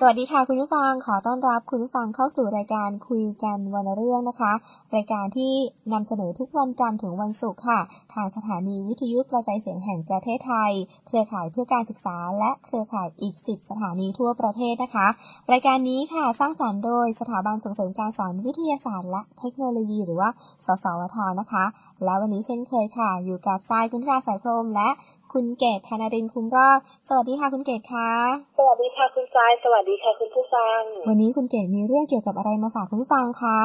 สวัสดีค่ะคุณผู้ฟังขอต้อนรับคุณผู้ฟังเข้าสู่รายการคุยกันวันเรื่องนะคะ รายการที่นำเสนอทุกวันจันทร์ถึงวันศุกร์ค่ะ ทางสถานีวิทยุกระจายเสียงแห่งประเทศไทย เครือข่ายเพื่อการศึกษา และเครือข่ายอีก 10 สถานีทั่วประเทศนะคะ รายการนี้ค่ะสร้างสรรค์โดยสถาบันส่งเสริมการสอนวิทยาศาสตร์ และเทคโนโลยี หรือว่า สสวทนะคะ และวันนี้เช่นเคยค่ะ อยู่กับทรายคุณธราสายพรมและคุณเกตพานาดินคุ้มรอดสวัสดีค่ะคุณเกตค่ะสวัสดีค่ะคุณ ทรายสวัสดีค่ะคุณผู้ฟัง วันนี้คุณเกดมีเรื่องเกี่ยวกับอะไรมาฝากคุณผู้ฟังคะ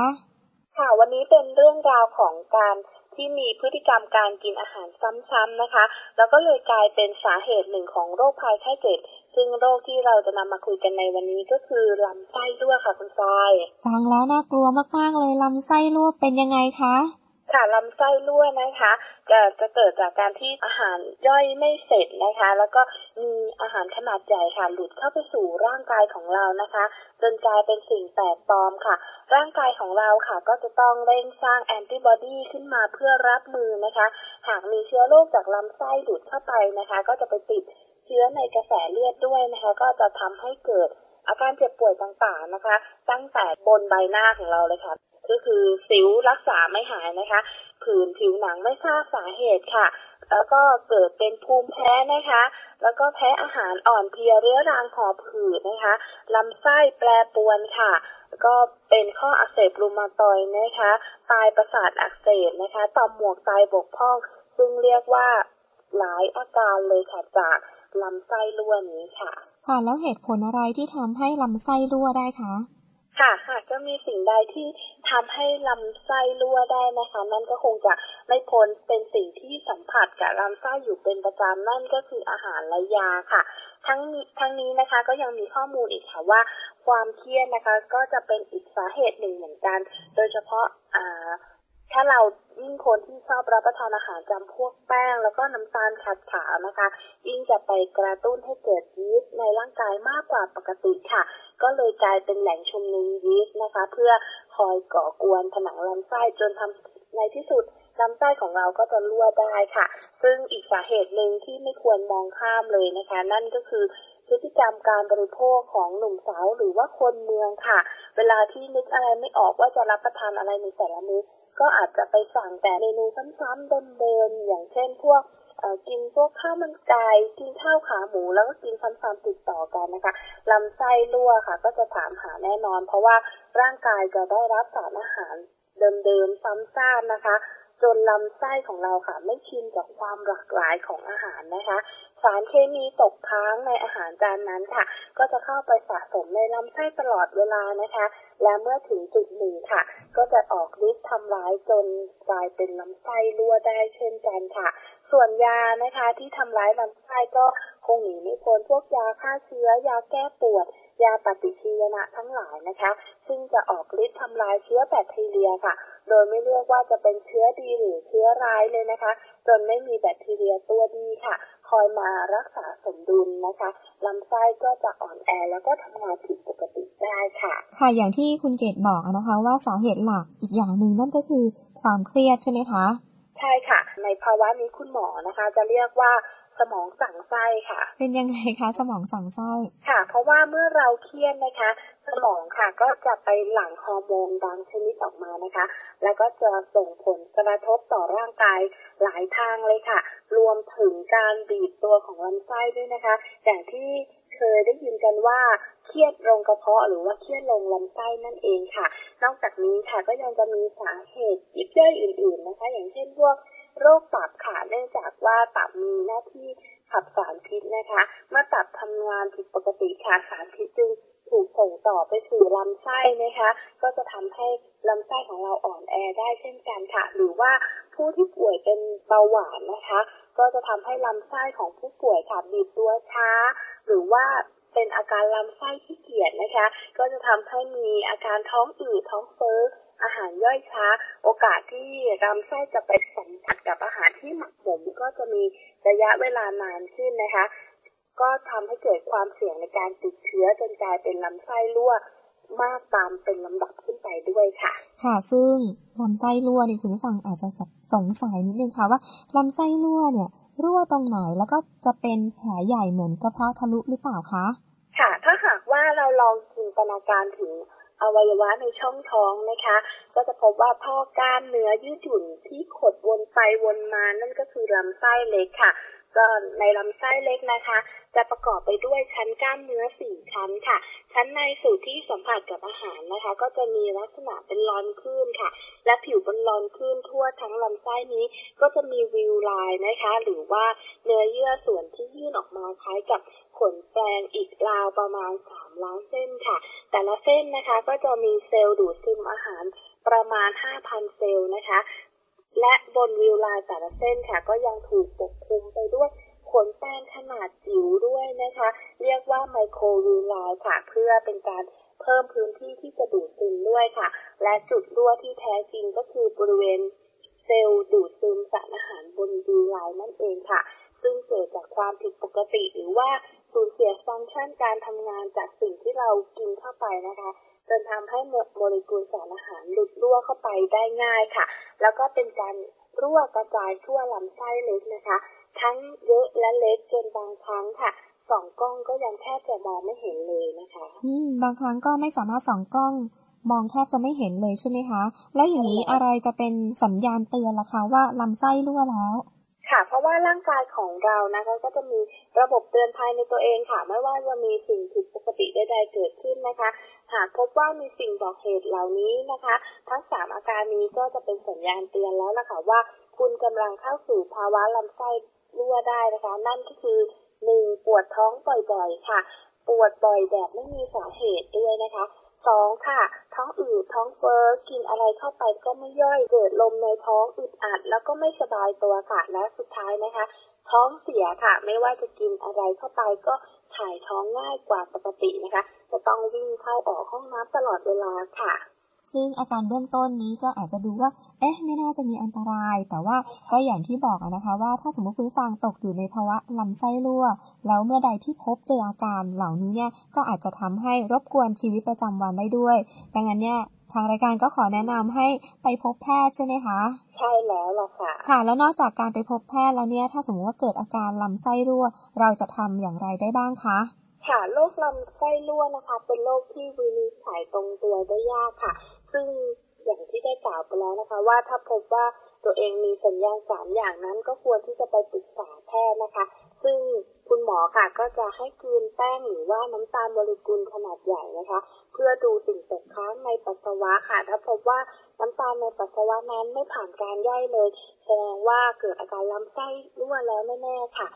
ค่ะ วันนี้เป็นเรื่องราวของการที่มีพฤติกรรมการกินอาหารซ้ำๆนะคะ แล้วก็เลยกลายเป็นสาเหตุหนึ่งของโรคภัยไข้เจ็บซึ่งโรคที่เราจะนำมาคุยกันในวันนี้ก็คือลำไส้รั่วค่ะคุณทรายฟังแล้วน่ากลัวมากๆเลยลำไส้รั่วเป็นยังไงคะ ค่ะลำไส้รั่วนะคะจะจะเกิดจากการที่อาหารย่อยไม่เสร็จนะคะ แล้วก็มีอาหารขนาดใหญ่ค่ะ หลุดเข้าไปสู่ร่างกายของเรานะคะ จนกลายเป็นสิ่งแปลกปลอมค่ะ ร่างกายของเราค่ะ ก็จะต้องเร่งสร้างแอนติบอดีขึ้นมาเพื่อรับมือนะคะ หากมีเชื้อโรคจากลำไส้หลุดเข้าไปนะคะ ก็จะไปติดเชื้อในกระแสเลือดด้วยนะคะ ก็จะทำให้เกิดอาการเจ็บป่วยต่างๆนะคะ ตั้งแต่บนใบหน้าของเราเลยค่ะ ก็คือสิวรักษาไม่หายนะคะผื่นผิวหนังไม่ทราบสาเหตุค่ะ แล้วก็เกิดเป็นภูมิแพ้นะคะ แล้วก็แพ้อาหารอ่อนเพลียเรื้อรังหอบหืดนะคะลำไส้แปรปวนค่ะก็เป็นข้ออักเสบรูมาตอยนะคะปลายประสาทอักเสบนะคะต่อมหมวกไตบกพร่อง ซึ่งเรียกว่าหลายอาการเลยค่ะจากลำไส้รั่วนี้ค่ะ ค่ะ แล้วเหตุผลอะไรที่ทำให้ลำไส้รั่วได้คะ ค่ะหากจะมีสิ่งใดที่ทำให้ลำไส้รั่วได้นะคะ นั่นก็คงจะไม่พ้นเป็นสิ่งที่สัมผัสกับลำไส้อยู่เป็นประจำนั่นก็คืออาหารและยาค่ะ ทั้งทั้งนี้นะคะก็ยังมีข้อมูลอีกค่ะว่า ความเครียดนะคะก็จะเป็นอีกสาเหตุหนึ่งเหมือนกัน โดยเฉพาะอ่าถ้าเรายิ่งคนที่ชอบรับประทานอาหารจำพวกแป้ง แล้วก็น้ำตาลขัดขาวนะคะ ยิ่งจะไปกระตุ้นให้เกิดยีสต์ในร่างกายมากกว่าปกติค่ะ ก็เลยกลายเป็นแหล่งชุมนุมยีสต์นะคะ เพื่อคอยก่อกวนผนังลำไส้จนทำในที่สุดลำไส้ของเราก็จะรั่วได้ค่ะ ซึ่งอีกสาเหตุหนึ่งที่ไม่ควรมองข้ามเลยนะคะ นั่นก็คือพฤติกรรมการบริโภคของหนุ่มสาวหรือว่าคนเมืองค่ะ เวลาที่นึกอะไรไม่ออกว่าจะรับประทานอะไรในแต่ละมื้อก็อาจจะไปสั่งแต่เมนูซ้ำๆเดิมๆอย่างเช่นพวก กินพวกข้าวมันไก่กินข้าวขาหมูแล้วก็กินซ้ำๆติดต่อกันนะคะลำไส้รั่วค่ะ ก็จะถามหาแน่นอน เพราะว่าร่างกายจะได้รับสารอาหารเดิมๆซ้ำซากนะคะ จนลำไส้ของเราค่ะ ไม่ชินกับความหลากหลายของอาหารนะคะ สารเคมีตกค้างในอาหารจานนั้นค่ะ ก็จะเข้าไปสะสมในลำไส้ตลอดเวลานะคะ และเมื่อถึงจุดหนึ่งค่ะ ก็จะออกฤทธิ์ทำร้ายจนกลายเป็นลำไส้รั่วได้เช่นกันค่ะ ส่วนยานะคะที่ทำร้ายลำไส้ก็คงหนีไม่พ้นพวกยาฆ่าเชื้อยาแก้ปวด ยาปฏิชีวนะทั้งหลายนะคะ ซึ่งจะออกฤทธิ์ทำลายเชื้อแบคทีเรียค่ะ โดยไม่เลือกว่าจะเป็นเชื้อดีหรือเชื้อร้ายเลยนะคะ จนไม่มีแบคทีเรียตัวดีค่ะ คอยมารักษาสมดุลนะคะลำไส้ก็จะอ่อนแอแล้วก็ทำงานผิดปกติได้ค่ะ ค่ะอย่างที่คุณเกดบอกนะคะว่าสาเหตุหลักอีกอย่างหนึ่งนั่นก็คือความเครียดใช่ไหมคะ ภาวะนี้คุณหมอนะคะ จะเรียกว่าสมองสั่งไส้ค่ะ เป็นยังไงคะสมองสั่งไส้ค่ะ เพราะว่าเมื่อเราเครียดนะคะ สมองค่ะก็จะไปหลั่งฮอร์โมนบางชนิดออกมานะคะ แล้วก็จะส่งผลกระทบต่อร่างกายหลายทางเลยค่ะ รวมถึงการบีบตัวของลำไส้ด้วยนะคะอย่างที่เคยได้ยินกันว่าเครียดลงกระเพาะหรือว่าเครียดลงลำไส้นั่นเองค่ะ นอกจากนี้ค่ะก็ยังจะมีสาเหตุยิบย่อยอื่น ๆนะคะ อย่างเช่นพวก โรคตับค่ะ เนื่องจากว่าตับมีหน้าที่ขับสารพิษนะคะ เมื่อตับทำงานผิดปกติค่ะสารพิษจึงถูกส่งต่อไปสู่ลำไส้นะคะ ก็จะทำให้ลำไส้ของเราอ่อนแอได้เช่นกันค่ะ หรือว่าผู้ที่ป่วยเป็นเบาหวานนะคะ ก็จะทำให้ลำไส้ของผู้ป่วยค่ะบีบตัวช้า หรือว่าเป็นอาการลำไส้ขี้เกียจนะคะ ก็จะทำให้มีอาการท้องอืดท้องเฟ้อ อาหารย่อยช้า โอกาสที่ลำไส้จะไปสัมผัสกับอาหารที่หมักหมมก็จะมีระยะเวลานานขึ้นนะคะ ก็ทำให้เกิดความเสี่ยงในการติดเชื้อจนกลายเป็นลำไส้รั่วมากตามเป็นลำดับขึ้นไปด้วยค่ะ ค่ะ ซึ่งลำไส้รั่วนี่คุณผู้ฟังอาจจะสงสัยนิดนึงค่ะว่าลำไส้รั่วเนี่ย รั่วตรงไหนแล้วก็จะเป็นแผลใหญ่เหมือนกระเพาะทะลุหรือเปล่าคะ ค่ะ ถ้าหากว่าเราลองจินตนาการถึง อวัยวะในช่องท้องนะคะ ก็จะพบว่าท่อกล้ามเนื้อยืดหยุ่นที่ขดวนไปวนมานั่นก็คือลำไส้เล็กค่ะก็ในลำไส้เล็กนะคะ จะประกอบไปด้วยชั้นกล้ามเนื้อสี่ชั้นค่ะ ชั้นในสู่ที่สัมผัสกับอาหารนะคะ ก็จะมีลักษณะเป็นรอนคลื่นค่ะ และผิวบนรอนคลื่นทั่วทั้งลำไส้นี้ ก็จะมีวิวลายนะคะ หรือว่าเนื้อเยื่อส่วนที่ยื่นออกมาคล้ายกับขนแปลงอีกราวประมาณสามล้านเส้นค่ะ แต่ละเส้นนะคะก็จะมีเซลล์ดูดซึมอาหารประมาณห้าพันเซลล์นะคะ และบนวิวลายแต่ละเส้นค่ะ ก็ยังถูกปกคลุมไปด้วย ขนแป้งขนาดจิ๋วด้วยนะคะ เรียกว่าไมโครวิวลค่ะ เพื่อเป็นการเพิ่มพื้นที่ที่จะดูดซึมด้วยค่ะ และจุดรั่วที่แท้จริงก็คือบริเวณเซลล์ดูดซึมสารอาหารบนวิวลายนั่นเองค่ะ ซึ่งเกิดจากความผิดปกติหรือว่าสูญเสียฟังก์ชันการทำงานจากสิ่งที่เรากินเข้าไปนะคะจนทำให้โมเลกุลสารอาหารหลุดรั่วเข้าไปได้ง่ายค่ะ แล้วก็เป็นการรั่วกระจายทั่วลำไส้เล็กนะคะ และเล็กจนบางครั้งค่ะสองกล้องก็ยังแทบจะมองไม่เห็นเลยนะคะ อืม บางครั้งก็ไม่สามารถส่องกล้อง มองแทบจะไม่เห็นเลยใช่ไหมคะ แล้วอย่างนี้อะไรจะเป็นสัญญาณเตือนล่ะคะว่าลำไส้รั่วแล้วค่ะ เพราะว่าร่างกายของเรานะคะก็จะมีระบบเตือนภัยในตัวเองค่ะ ไม่ว่าจะมีสิ่งผิดปกติใดๆเกิดขึ้นนะคะ หากพบว่ามีสิ่งบอกเหตุเหล่านี้นะคะ ทั้งสามอาการนี้ก็จะเป็นสัญญาณเตือนแล้วล่ะค่ะว่า คุณกำลังเข้าสู่ภาวะลำไส้ รั่วได้นะคะ นั่นก็คือหนึ่งปวดท้องบ่อยๆค่ะ ปวดบ่อยแบบไม่มีสาเหตุด้วยนะคะสองค่ะ ท้องอืดท้องเฟ้อกินอะไรเข้าไปก็ไม่ย่อยเกิดลมในท้องอึดอัด แล้วก็ไม่สบายตัวค่ะ และสุดท้ายนะคะ ท้องเสียค่ะ ไม่ว่าจะกินอะไรเข้าไปก็ถ่ายท้องง่ายกว่าปกตินะคะ จะต้องวิ่งเข้าออกห้องน้ำตลอดเวลาค่ะ ซึ่งอาการเบื้องต้นนี้ก็อาจจะดูว่า เอ๊ะ ไม่น่าจะมีอันตราย แต่ว่าก็อย่างที่บอกนะคะว่าถ้าสมมติคุณฟังตกอยู่ในภาวะลำไส้รั่ว แล้วเมื่อใดที่พบเจออาการเหล่านี้เนี่ย ก็อาจจะทำให้รบกวนชีวิตประจำวันได้ด้วย ดังนั้นเนี่ยทางรายการก็ขอแนะนำให้ไปพบแพทย์ใช่ไหมคะ ใช่แล้วล่ะค่ะ ค่ะ แล้วนอกจากการไปพบแพทย์แล้วเนี่ย ถ้าสมมติว่าเกิดอาการลำไส้รั่ว เราจะทำอย่างไรได้บ้างคะ ค่ะโรคลำไส้รั่วนะคะ เป็นโรคที่วินิจฉัยตรงตัวได้ยากค่ะ ซึ่งอย่างที่ได้กล่าวไปแล้วนะคะ ว่าถ้าพบว่าตัวเองมีสัญญาณสามอย่างนั้น ก็ควรที่จะไปปรึกษาแพทย์นะคะ ซึ่งคุณหมอค่ะ ก็จะให้คืนแป้งหรือว่าน้ำตาลโมเลกุลขนาดใหญ่นะคะ เพื่อดูสิ่งตกค้างในปัสสาวะค่ะ ถ้าพบว่าน้ำตาลในปัสสาวะนั้นไม่ผ่านการย่อยเลย แสดงว่าเกิดอาการลำไส้รั่วแล้วแน่ๆค่ะ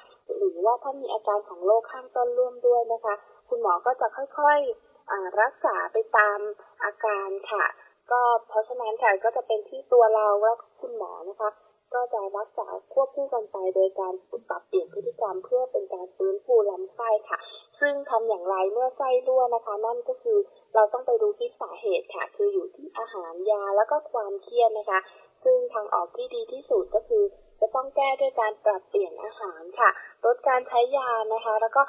หรือว่าถ้ามีอาการของโรคข้างต้นร่วมด้วยนะคะ คุณหมอก็จะค่อยๆรักษาไปตามอาการค่ะ ก็เพราะฉะนั้นค่ะก็จะเป็นที่ตัวเราและคุณหมอนะคะ ก็จะรักษาควบคู่กันไปโดยการปรับเปลี่ยนพฤติกรรมเพื่อเป็นการฟื้นฟูลำไส้ค่ะ ซึ่งทำอย่างไรเมื่อไส้รั่วนะคะ นั่นก็คือเราต้องไปดูที่สาเหตุค่ะ คืออยู่ที่อาหารยาแล้วก็ความเครียดนะคะ ซึ่งทางออกที่ดีที่สุดก็คือ จะต้องแก้ด้วยการปรับเปลี่ยนอาหารค่ะ ลดการใช้ยานะคะ แล้วก็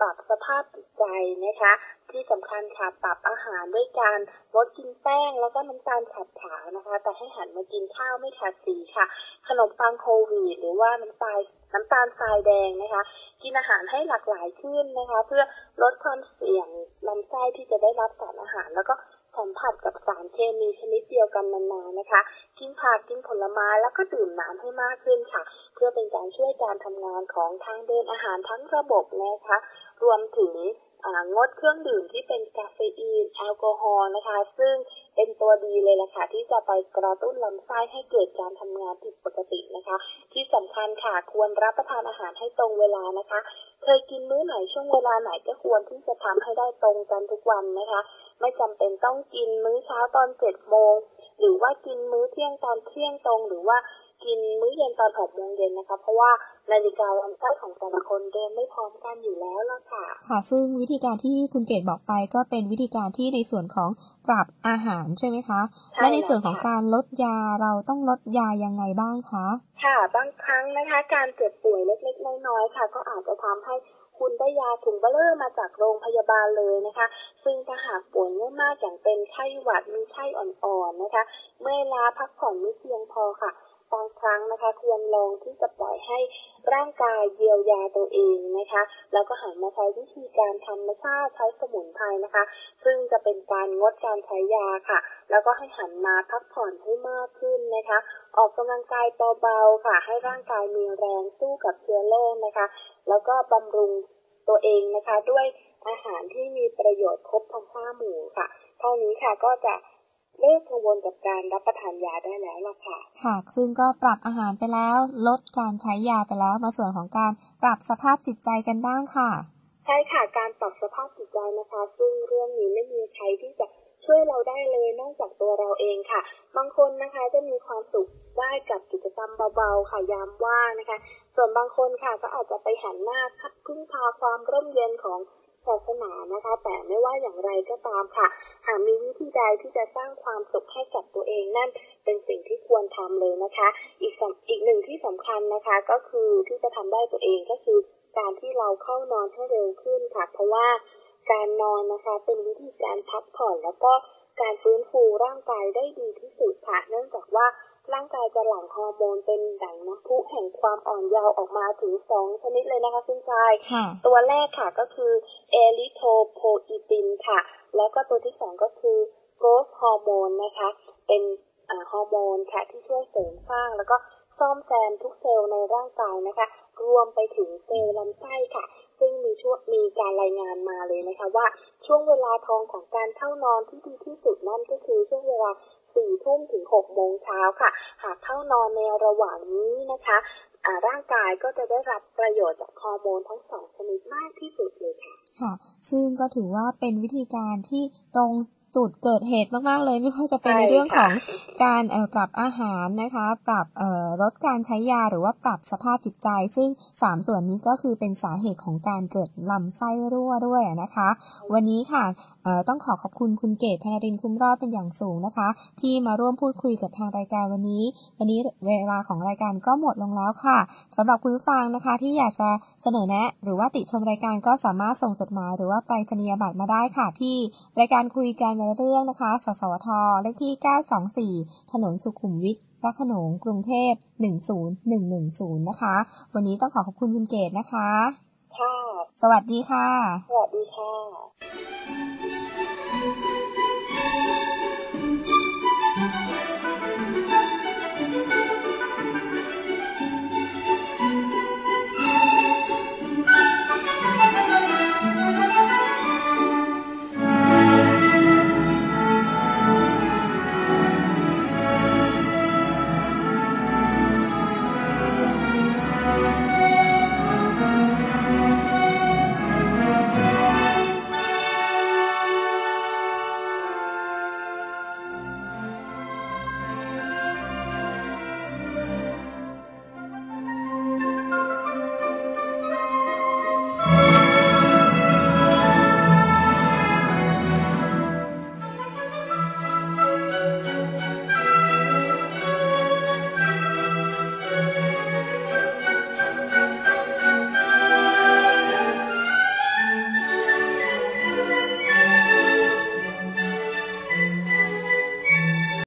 ปรับสภาพจิตใจนะคะ ที่สำคัญค่ะปรับอาหารด้วยการลดกินแป้งแล้วก็น้ำตาลขัดขาวนะคะ แต่ให้หันมากินข้าวไม่ขัดสีค่ะ ขนมปังโควีดหรือว่าน้ำตาลน้ำตาลทรายแดงนะคะ กินอาหารให้หลากหลายขึ้นนะคะ เพื่อลดความเสี่ยงลำไส้ที่จะได้รับสารอาหารแล้วก็ สัมผัสกับสารเคมีชนิดเดียวกันนานๆนะคะ กินผักกินผลไม้แล้วก็ดื่มน้ำให้มากขึ้นค่ะ เพื่อเป็นการช่วยการทำงานของทางเดินอาหารทั้งระบบนะคะ รวมถึงงดเครื่องดื่มที่เป็นกาเฟอีนแอลกอฮอล์นะคะ ซึ่ง เป็นตัวดีเลยล่ะค่ะ ที่จะไปกระตุ้นลำไส้ให้เกิดการทำงานผิดปกตินะคะ ที่สำคัญค่ะควรรับประทานอาหารให้ตรงเวลานะคะ เคยกินมื้อไหนช่วงเวลาไหนก็ควรที่จะทำให้ได้ตรงกันทุกวันนะคะ ไม่จำเป็นต้องกินมื้อเช้าตอนเจ็ดโมงหรือว่ากินมื้อเที่ยงตอนเที่ยงตรงหรือว่า กินมื้อเย็นตอนหกโมงเย็นนะคะ เพราะว่านาฬิกาลำไส้ของแต่ละคนเดินไม่พร้อมกันอยู่แล้วล่ะค่ะ ค่ะ ซึ่งวิธีการที่คุณเกดบอกไปก็เป็นวิธีการที่ในส่วนของปรับอาหารใช่ไหมคะ และในส่วนของการลดยาเราต้องลดยายังไงบ้างคะ ค่ะ บางครั้งนะคะ การเจ็บป่วยเล็กๆน้อยๆค่ะ ก็อาจจะทำให้คุณได้ยาถุงเบลเลอร์มาจากโรงพยาบาลเลยนะคะ ซึ่งถ้าหากป่วยมากๆอย่างเป็นไข้หวัดมีไข้อ่อนๆนะคะ เมื่อลาพักผ่อนไม่เพียงพอค่ะ บางครั้งนะคะควรลองที่จะปล่อยให้ร่างกายเยียวยาตัวเองนะคะ แล้วก็หันมาใช้วิธีการธรรมชาติใช้สมุนไพรนะคะ ซึ่งจะเป็นการงดการใช้ยาค่ะ แล้วก็ให้หันมาพักผ่อนให้มากขึ้นนะคะ ออกกำลังกายเบาๆค่ะ ให้ร่างกายมีแรงสู้กับเชื้อโรคนะคะ แล้วก็บำรุงตัวเองนะคะ ด้วยอาหารที่มีประโยชน์ครบทั้งห้าหมู่ค่ะ เท่านี้ค่ะก็จะ เลิกกังวลกับการรับประทานยาได้แล้วล่ะค่ะ ค่ะ ซึ่งก็ปรับอาหารไปแล้ว ลดการใช้ยาไปแล้ว มาส่วนของการปรับสภาพจิตใจกันบ้างค่ะ ใช่ค่ะ การปรับสภาพจิตใจนะคะ ซึ่งเรื่องนี้ไม่มีใครที่จะช่วยเราได้เลยนอกจากตัวเราเองค่ะ บางคนนะคะจะมีความสุขได้กับกิจกรรมเบาๆค่ะยามว่างนะคะ ส่วนบางคนค่ะก็อาจจะไปหันหน้าพึ่งพาความร่มเย็นของ ศาสนานะคะ แต่ไม่ว่าอย่างไรก็ตามค่ะ หากมีวิธีใดที่จะสร้างความสุขให้กับตัวเองนั่นเป็นสิ่งที่ควรทำเลยนะคะ อีกอีกหนึ่งที่สำคัญนะคะก็คือที่จะทำได้ตัวเองก็คือ การที่เราเข้านอนให้เร็วขึ้นค่ะ เพราะว่าการนอนนะคะเป็นวิธีการพักผ่อนแล้วก็การฟื้นฟูร่างกายได้ดีที่สุดค่ะ เนื่องจากว่า ร่างกายจะหลั่งฮอร์โมนเป็นดั่งน้ำพุแห่งความอ่อนเยาว์ออกมาถึงสองชนิดเลยนะคะคุณชายตัวแรกค่ะก็คือเอริโทโพอีตินค่ะ แล้วก็ตัวที่สองก็คือโกรทฮอร์โมนนะคะ เป็นฮอร์โมนค่ะที่ช่วยเสริมสร้างแล้วก็ซ่อมแซมทุกเซลล์ในร่างกายนะคะ รวมไปถึงเซลล์ลำไส้ค่ะ ซึ่งมีช่วงมีการรายงานมาเลยนะคะ ว่าช่วงเวลาทองของการเข้านอนที่ดีที่สุดนั่นก็คือช่วงเวลา สี่ทุ่มถึงหกโมงเช้าค่ะ หากเข้านอนในระหว่างนี้นะคะร่างกายก็จะได้รับประโยชน์จากฮอร์โมนทั้งสองชนิดมากที่สุดเลยค่ะ ค่ะ ซึ่งก็ถือว่าเป็นวิธีการที่ตรงจุดเกิดเหตุมาก ๆ เลย ไม่ว่าจะเป็นในเรื่องของการปรับอาหารนะคะ ปรับลดการใช้ยาหรือว่าปรับสภาพจิตใจ ซึ่ง 3 ส่วนนี้ก็คือเป็นสาเหตุของการเกิดลำไส้รั่วด้วยนะคะ วันนี้ค่ะ ต้องขอขอบคุณคุณเกตพนารินคุ้มรอดเป็นอย่างสูงนะคะ ที่มาร่วมพูดคุยกับทางรายการวันนี้ วันนี้เวลาของรายการก็หมดลงแล้วค่ะสำหรับคุณผู้ฟังนะคะ ที่อยากจะเสนอแนะ หรือว่าติชมรายการก็สามารถส่งจดหมาย หรือว่าไปรษณียบัตรมาได้ค่ะ ที่รายการคุยกันในเรื่องนะคะ สสวทเลขที่ 924 ถนนสุขุมวิทพระขนงกรุงเทพ 10110 นะคะ วันนี้ต้องขอขอบคุณคุณเกตนะคะ ค่ะ สวัสดีค่ะ สวัสดีค่ะ